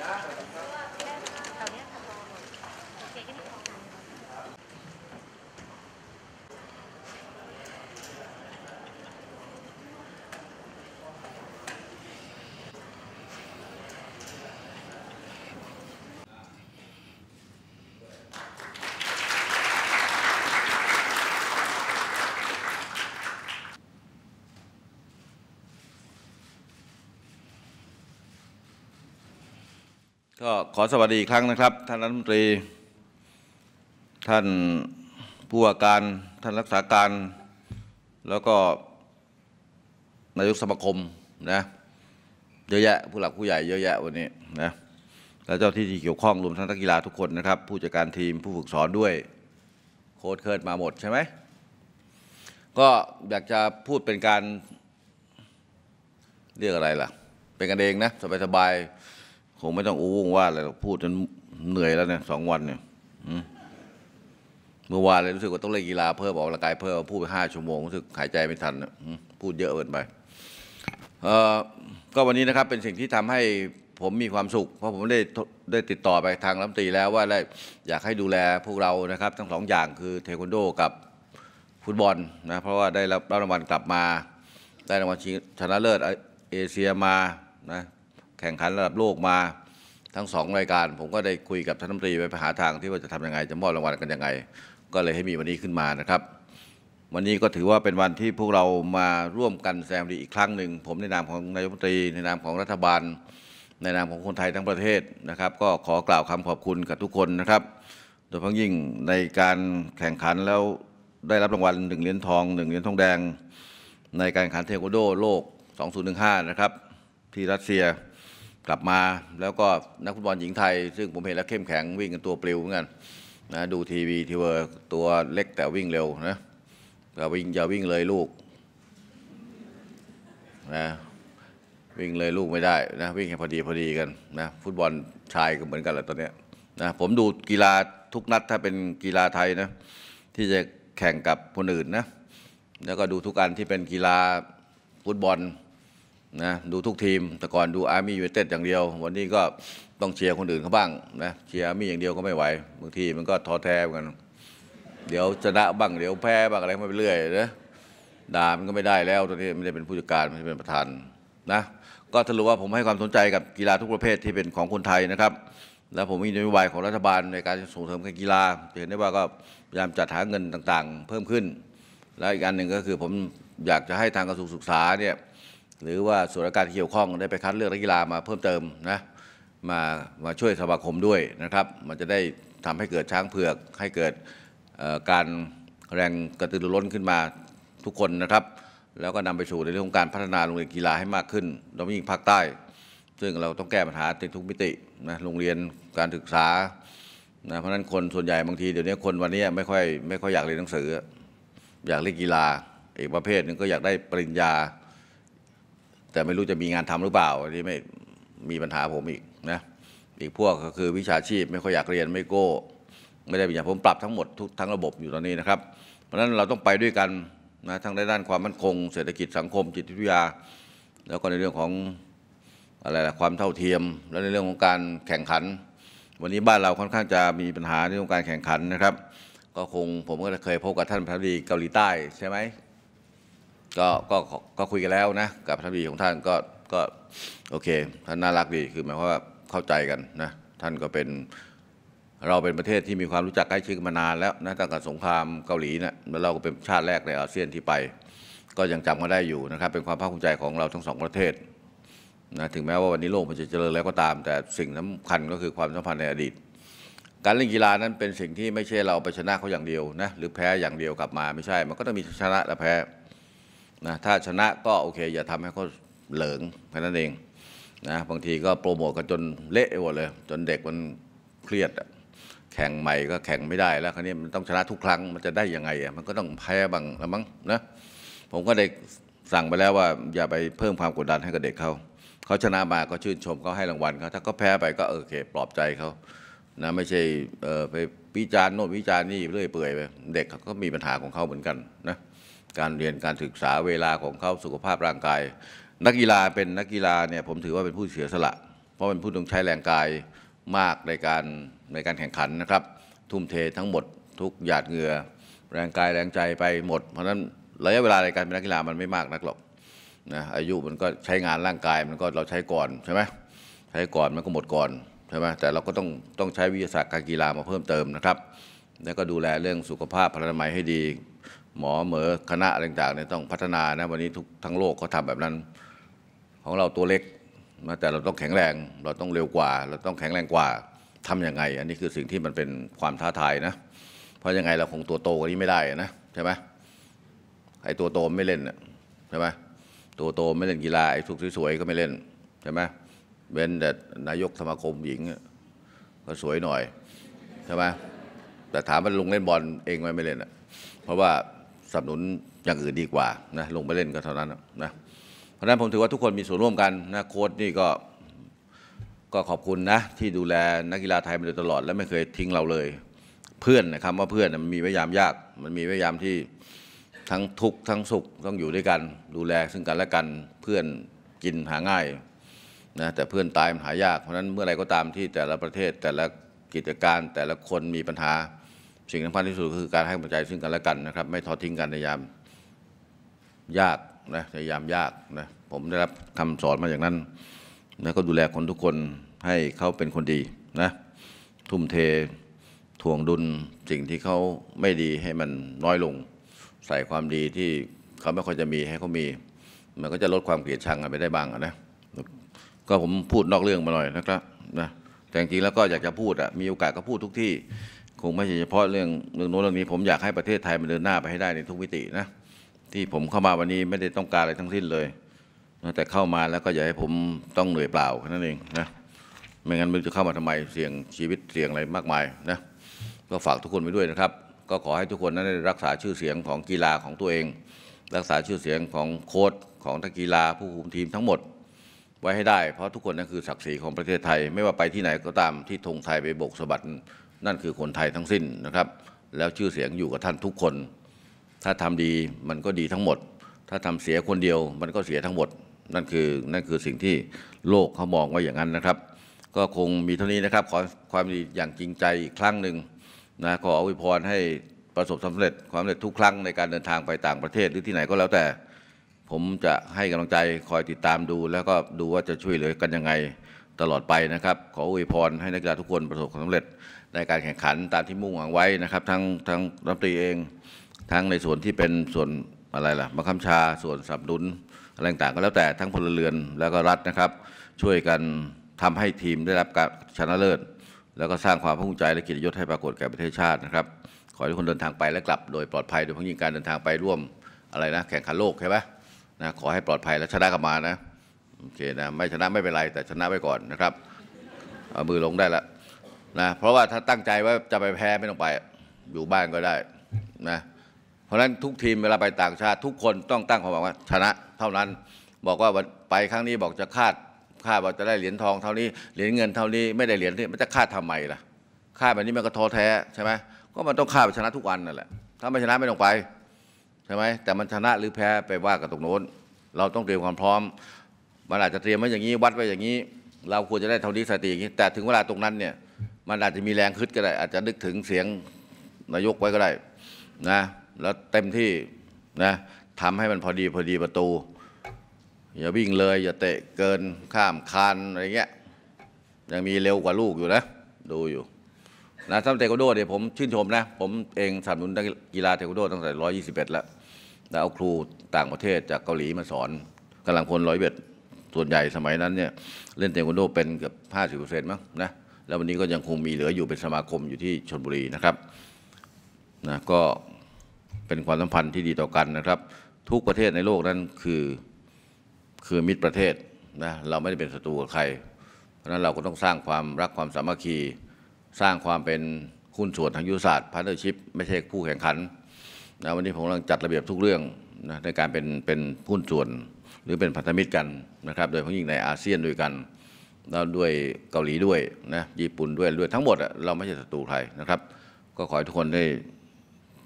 mirar ก็ขอสวัสดีอีกครั้งนะครับ ท่านรัฐมนตรี ท่านผู้ว่าการ ท่านรักษาการ แล้วก็นายกสมาคมนะเยอะแยะผู้หลักผู้ใหญ่เยอะแยะวันนี้นะแล้วเจ้าที่ที่เกี่ยวข้องรวมทั้งนักกีฬาทุกคนนะครับ ผู้จัดการทีมผู้ฝึกสอนด้วยโค้ชเคิร์ดมาหมดใช่ไหมก็อยากจะพูดเป็นการเรียกอะไรล่ะ เป็นกันเองนะสบายๆ คงไม่ต้องอู้วงว่าอะไรพูดจนเหนื่อยแล้วเนี่ยสองวันเนี่ยเมื่อวานเลยรู้สึกว่าต้องเล่นกีฬาเพิ่มออกกำลังกายเพิ่มพูดไปห้าชั่วโมงรู้สึกหายใจไม่ทันน่ะอืมพูดเยอะเกินไปก็วันนี้นะครับเป็นสิ่งที่ทำให้ผมมีความสุข เพราะผมได้ได้ติดต่อไปทางรัฐมนตรีแล้วว่าได้อยากให้ดูแลพวกเรานะครับ ทั้งสองอย่างคือเทควันโดกับฟุตบอลนะเพราะว่าได้รับรางวัลกลับมา ได้รางวัลชนะเลิศเอเชียมานะ แข่งขันระดับโลกมาทั้งสองรายการ ผมก็ได้คุยกับท่านรัฐมนตรีไปหาทางที่ว่าจะทำยังไงจะมอบรางวัลกันยังไง ก็เลยให้มีวันนี้ขึ้นมานะครับ วันนี้ก็ถือว่าเป็นวันที่พวกเรามาร่วมกันแสดงความดีอีกครั้งหนึ่งผมในนามของนายกรัฐมนตรีในนามของรัฐบาล ในนามของคนไทยทั้งประเทศนะครับ ก็ขอกล่าวคำขอบคุณกับทุกคนนะครับ โดยเฉพาะยิ่งในการแข่งขันแล้วได้รับรางวัลหนึ่งเหรียญทองหนึ่งเหรียญทองแดง ในการแข่งขันเทควันโดโลก 2015 นะครับที่รัสเซีย กลับมาแล้วก็นักฟุตบอลหญิงไทย ซึ่งผมเห็นแล้วเข้มแข็งวิ่งกันตัวปลิวเหมือนกันนะดูทีวีทีเวอร์ตัวเล็กแต่วิ่งเร็วนะอย่าวิ่งอย่าวิ่งเลยลูกนะวิ่งเลยลูกไม่ได้นะวิ่งให้พอดีพอดีกันนะฟุตบอลชายก็เหมือนกันแหละตอนนี้นะผมดูกีฬาทุกนัดถ้าเป็นกีฬาไทยนะที่จะแข่งกับคนอื่นนะแล้วก็ดูทุกอันที่เป็นกีฬาฟุตบอล นะดูทุกทีม แต่ก่อนดูอาร์มี่ยูไนเต็ดอย่างเดียว วันนี้ก็ต้องเชียร์คนอื่นเขาบ้างนะเชียร์อาร์มี่อย่างเดียวก็ไม่ไหวบางทีมันก็ท้อแท้เหมือนกัน เดี๋ยวชนะบ้างเดี๋ยวแพ้บ้างอะไรมาไปเรื่อยนะด่ามันก็ไม่ได้แล้วตอนนี้ไม่ได้เป็นผู้จัดการไม่ได้เป็นประธานนะก็สรุปว่าผมให้ความสนใจกับกีฬาทุกประเภทที่เป็นของคนไทยนะครับ แล้วผมมีนโยบายของรัฐบาลในการส่งเสริมการกีฬาเห็นได้ว่าก็พยายามจัดหาเงินต่างๆ เพิ่มขึ้น แล้วอีกอันหนึ่งก็คือผมอยากจะให้ทางกระทรวงศึกษาเนี่ย หรือว่าส่วนราชการที่เกี่ยวข้องได้ไปคัดเลือกนักกีฬามาเพิ่มเติมนะมามาช่วยสมาคมด้วยนะครับ มันจะได้ทำให้เกิดช้างเผือก ให้เกิดการแรงกระตือรือร้นขึ้นมาทุกคนนะครับ แล้วก็นำไปสู่ในเรื่องของการพัฒนาโรงเรียนกีฬาให้มากขึ้นโดยเฉพาะยิ่งภาคใต้ ซึ่งเราต้องแก้ปัญหาในทุกมิตินะโรงเรียนการศึกษานะเพราะฉะนั้นคนส่วนใหญ่บางทีเดี๋ยวนี้คนวันนี้ไม่ค่อยไม่ค่อยอยากเรียนหนังสือ อยากเล่นกีฬาอีกประเภทหนึ่งก็อยากได้ปริญญา แต่ไม่รู้จะมีงานทำหรือเปล่าอันนี้ไม่มีปัญหาผมอีกนะอีกพวกก็คือวิชาชีพไม่ค่อยอยากเรียนไม่โก้ ไม่ได้ปริญญาผมปรับทั้งหมดทุกทั้งระบบอยู่ตอนนี้นะครับ เพราะฉะนั้นเราต้องไปด้วยกันนะทั้งในด้านความมั่นคง เศรษฐกิจสังคม จิตวิทยา แล้วก็ในเรื่องของอะไรละความเท่าเทียม และในเรื่องของการแข่งขัน วันนี้บ้านเราค่อนข้างจะมีปัญหาในเรื่องการแข่งขันนะครับ ก็คงผมก็เคยพบกับท่านประธานดีเกาหลีใต้ใช่ไหม ก็ก็ก็คุยกันแล้วนะกับท่านบีของท่านก็ก็โอเคท่านน่ารักดีคือหมายความว่าเข้าใจกันนะท่านก็เป็นเราเป็นประเทศที่มีความรู้จักใกล้ชิดมานานแล้วนะตั้งแต่สงครามเกาหลีนะแล้วเราก็เป็นชาติแรกในอาเซียนที่ไป ก็ยังจำกันได้อยู่นะครับเป็นความภาคภูมิใจของเราทั้งสองประเทศนะถึงแม้ว่าวันนี้โลกมันจะเจริญแล้วก็ตาม แต่สิ่งสำคัญก็คือความสัมพันธ์ในอดีต การเล่นกีฬานั้นเป็นสิ่งที่ไม่ใช่เราไปชนะเขาอย่างเดียวนะหรือแพ้อย่างเดียวกลับมาไม่ใช่ มันก็ต้องมีชนะและแพ้ นะถ้าชนะก็โอเค อย่าทำให้เขาเหลิงแค่นั้นเองนะบางทีก็โปรโมทกันจนเละหมดเลย จนเด็กมันเครียดแข่งใหม่ก็แข่งไม่ได้แล้วคราวนี้มันต้องชนะทุกครั้งมันจะได้ยังไงอะมันก็ต้องแพ้บ้างละมั้งนะผมก็ได้สั่งไปแล้วว่าอย่าไปเพิ่มความกดดันให้กับเด็กเขาเขาชนะมาก็ชื่นชมเขาให้รางวัลเขาถ้าเขาแพ้ไปก็เออโอเคปลอบใจเขานะไม่ใช่ไปวิจารณ์โน่นวิจารณ์นี่เรื่อยเปื่อยไปเด็กเขาก็มีปัญหาของเขาเหมือนกันนะ การเรียนการศึกษาเวลาของเขาสุขภาพร่างกาย นักกีฬาเป็นนักกีฬาเนี่ยผมถือว่าเป็นผู้เสียสละ เพราะเป็นผู้ต้องใช้แรงกายมากในการในการแข่งขันนะครับ ทุ่มเททั้งหมดทุกหยาดเหงื่อแรงกายแรงใจไปหมด เพราะฉะนั้นระยะเวลาในการเป็นนักกีฬามันไม่มากนักหรอกนะอายุมันก็ใช้งานร่างกายมันก็เราใช้ก่อนใช่ไหมใช้ก่อนมันก็หมดก่อนใช่ไหมแต่เราก็ต้องต้องใช้วิทยาศาสตร์การกีฬามาเพิ่มเติมนะครับ แล้วก็ดูแลเรื่องสุขภาพพลานามัยให้ดี หมอเหมอคณะอะไรต่างๆเนี่ยต้องพัฒนานะวันนี้ทุกทั้งโลกเขาทำแบบนั้น ของเราตัวเล็กนะแต่เราต้องแข็งแรง เราต้องเร็วกว่า เราต้องแข็งแรงกว่าทำยังไง อันนี้คือสิ่งที่มันเป็นความท้าทายนะ เพราะยังไงเราคงตัวโตกว่านี้ไม่ได้นะใช่ไหมไอ้ตัวโตไม่เล่นใช่ไหมตัวโตไม่เล่นกีฬาไอ้สุกสวยๆก็ไม่เล่นใช่ไหมเว้นแต่นายกสมาคมหญิงก็สวยหน่อยใช่ไหมแต่ถามว่าลุงเล่นบอลเองไหมไม่เล่นอะเพราะว่า สนับสนุนอย่างอื่นดีกว่านะลงไปเล่นก็เท่านั้นนะเพราะฉะนั้นผมถือว่าทุกคนมีส่วนร่วมกันนะโค้ชนี่ก็ก็ขอบคุณนะที่ดูแลนักกีฬาไทยมาโดยตลอดและไม่เคยทิ้งเราเลย เพื่อนนะครับว่าเพื่อนมันมีไว้ยามยาก มันมีไว้ยามที่ทั้งทุกข์ทั้งสุขต้องอยู่ด้วยกัน ดูแลซึ่งกันและกันเพื่อนกินหาง่ายนะแต่เพื่อนตายมันหายากเพราะฉะนั้นเมื่อไรก็ตามที่แต่ละประเทศแต่ละกิจการแต่ละคนมีปัญหา สิ่งสำคัญที่สุดคือการให้กำลังใจซึ่งกันและกันนะครับ ไม่ทอดทิ้งกันในยามยากนะพยายามยากนะผมได้รับคำสอนมาอย่างนั้นแล้วก็ดูแลคนทุกคนให้เขาเป็นคนดีนะทุ่มเททวงดุลสิ่งที่เขาไม่ดีให้มันน้อยลง ใส่ความดีที่เขาไม่ค่อยจะมีให้เขามี มันก็จะลดความเกลียดชังกันไปได้บ้างนะก็ผมพูดนอกเรื่องมาหน่อยนะครับนะแต่จริงๆแล้วก็อยากจะพูดอะมีโอกาสก็พูดทุกที่ คงไม่ใช่เฉพาะเรื่องเรื่องโน้นเรื่องนี้ผมอยากให้ประเทศไทยมันเดินหน้าไปให้ได้ในทุกมิตินะที่ผมเข้ามาวันนี้ไม่ได้ต้องการอะไรทั้งสิ้นเลยนะแต่เข้ามาแล้วก็อย่าให้ผมต้องเหนื่อยเปล่าแค่นั้นเองนะไม่งั้นมันจะเข้ามาทำไมเสี่ยงชีวิตเสี่ยงอะไรมากมายนะก็ฝากทุกคนไปด้วยนะครับ ก็ขอให้ทุกคนนั้นได้รักษาชื่อเสียงของกีฬาของตัวเอง รักษาชื่อเสียงของโค้ชของนักกีฬาผู้คุมทีมทั้งหมด ไว้ให้ได้เพราะทุกคนนั่นคือศักดิ์ศรีของประเทศไทย ไม่ว่าไปที่ไหนก็ตามที่ธงไทยไปโบกสะบัด นั่นคือคนไทยทั้งสิ้นนะครับ แล้วชื่อเสียงอยู่กับท่านทุกคน ถ้าทำดีมันก็ดีทั้งหมด ถ้าทำเสียคนเดียวมันก็เสียทั้งหมด นั่นคือนั่นคือสิ่งที่โลกเขามองว่าอย่างนั้นนะครับ ก็คงมีเท่านี้นะครับ ขอความดีอย่างจริงใจอีกครั้งหนึ่งนะขออวยพรให้ประสบสำเร็จความสำเร็จทุกครั้งในการเดินทางไปต่างประเทศหรือที่ไหนก็แล้วแต่ ผมจะให้กำลังใจคอยติดตามดู แล้วก็ดูว่าจะช่วยเหลือกันยังไงตลอดไปนะครับ ขออวยพรให้นักกีฬาทุกคนประสบความสำเร็จ ในการแข่งขันตามที่มุ่งหวังไว้นะครับ ทั้งทั้งรัฐมนตรีเอง ทั้งในส่วนที่เป็นส่วนอะไรล่ะบังคับชาส่วนสนับสนุนอะไรต่างก็แล้วแต่ทั้งพลเรือนแล้วก็รัฐนะครับ ช่วยกันทำให้ทีมได้รับการชนะเลิศ แล้วก็สร้างความภาคภูมิใจและกียรติยศให้ปรากฏแก่ประเทศชาตินะครับ ขอให้ทุกคนเดินทางไปและกลับ โดยปลอดภัยโดยเฉพาะยิ่งการเดินทางไปร่วมอะไรนะ แข่งขันโลกใช่ไหมนะขอให้ปลอดภัยและชนะกลับมานะโอเคนะไม่ชนะไม่เป็นไรแต่ชนะไว้ก่อนนะครับเอามือลงได้แล้ว นะเพราะว่าถ้าตั้งใจว่าจะไปแพ้ไม่ต้องไปอยู่บ้านก็ได้นะเพราะฉะนั้นทุกทีมเวลาไปต่างชาติ ทุกคนต้องตั้งความหวังว่าชนะเท่านั้นบอกว่าไปครั้งนี้บอกจะคาดคาดว่าจะได้เหรียญทองเท่านี้เหรียญเงินเท่านี้ไม่ได้เหรียญที่มันจะคาดทำไมล่ะคาดแบบนี้มันก็ท้อแท้ใช่ไหมก็มันต้องคาดไปชนะทุกวันนั่นแหละถ้าไม่ชนะไม่ต้องไปใช่ไหมแต่มันชนะหรือแพ้ไปว่ากับตรงโน้น เราต้องเตรียมความพร้อมมันอาจจะเตรียมไว้อย่างนี้วัดไว้อย่างนี้ เราควรจะได้เท่านี้สถิติอย่างนี้แต่ถึงเวลาตรงนั้นเนี่ย มันอาจจะมีแรงคึดก็ได้ อาจจะนึกถึงเสียงนายกไว้ก็ได้นะแล้วเต็มที่นะทำให้มันพอดีพอดีประตู อย่าวิ่งเลย อย่าเตะเกินข้ามคานอะไรเงี้ยยังมีเร็วกว่าลูกอยู่นะ ดูอยู่นะสำหรับเทควันโดเนี่ยผมชื่นชมนะ ผมเองสนับสนุนกีฬาเทควันโดตั้งแต่ร้อยยี่สิบเอ็ดแล้วแล้วเอาครูต่างประเทศจากเกาหลีมาสอนกำลังพลร้อยเบ็ดส่วนใหญ่สมัยนั้นเนี่ยเล่นเทควันโดเป็นเกือบห้าสิบเปอร์เซ็นต์มั้งนะ แล้ววันนี้ก็ยังคงมีเหลืออยู่เป็นสมาคมอยู่ที่ชลบุรีนะครับนะก็เป็นความสัมพันธ์ที่ดีต่อกันนะครับ ทุกประเทศในโลกนั้นคือคือมิตรประเทศนะเราไม่ได้เป็นศัตรูกับใคร เพราะฉะนั้นเราก็ต้องสร้างความรักความสามัคคี สร้างความเป็นหุ้นส่วนทางยุทธศาสตร์พาร์ทเนอร์ชิพไม่ใช่ผู้แข่งขันนะวันนี้ผมกำลังจัดระเบียบทุกเรื่องนะในการเป็นเป็นหุ้นส่วนหรือเป็นพันธมิตรกันนะครับ โดยเฉพาะยิ่งในอาเซียนด้วยกัน แล้วด้วยเกาหลีด้วยนะญี่ปุ่นด้วยด้วยทั้งหมดเราไม่ใช่ศัตรูใครนะครับ ก็ขอให้ทุกคนได้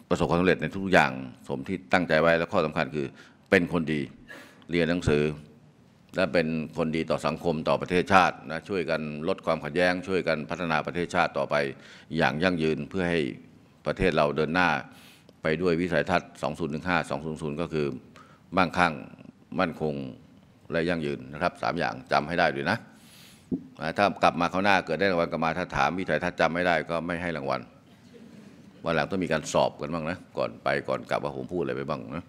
ประสบความสำเร็จในทุกอย่างสมที่ตั้งใจไว้และข้อสำคัญคือเป็นคนดีเรียนหนังสือ และเป็นคนดีต่อสังคมต่อประเทศชาตินะช่วยกันลดความขัดแย้ง ช่วยกันพัฒนาประเทศชาติต่อไปอย่างยั่งยืนเพื่อให้ประเทศเราเดินหน้าไปด้วยวิสัยทัศน์ 2015 200 ก็คือมั่งคั่ง มั่นคง และยั่งยืนนะครับสามอย่างจำให้ได้ด้วยนะ ถ้ากลับมาเขาหน้าเกิดได้รางวัลกลับมาถ้าถามวิสัยทัศน์จำไม่ได้ก็ไม่ให้รางวัลวันหลังต้องมีการสอบกันบ้างนะก่อนไปก่อนกลับว่าผมพูดอะไรไปบ้างนะ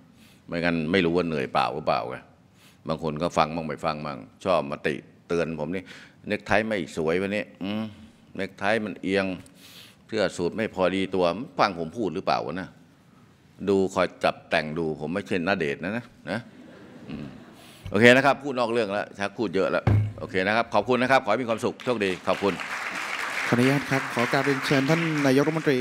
ไม่งั้นไม่รู้ว่าเหนื่อยเปล่าหรือเปล่าไงบางคนก็ฟังบ้างไม่ฟังบ้างชอบมาติเตือนผมนี่เน็กไทไม่สวยวันนี้อืมเน็กไทมันเอียงเสื้อสูทไม่พอดีตัวฟังผมพูดหรือเปล่าวะนะดูคอยจับแต่งดูผมไม่เช่นนาเดชนะนะนะโอเคนะครับ พูดนอกเรื่องแล้วชักพูดเยอะแล้ว โอเคนะครับ ขอบคุณนะครับ ขอให้มีความสุขโชคดี ขอบคุณ ขออนุญาตครับ ขอการเรียนเชิญท่านนายกรัฐมนตรี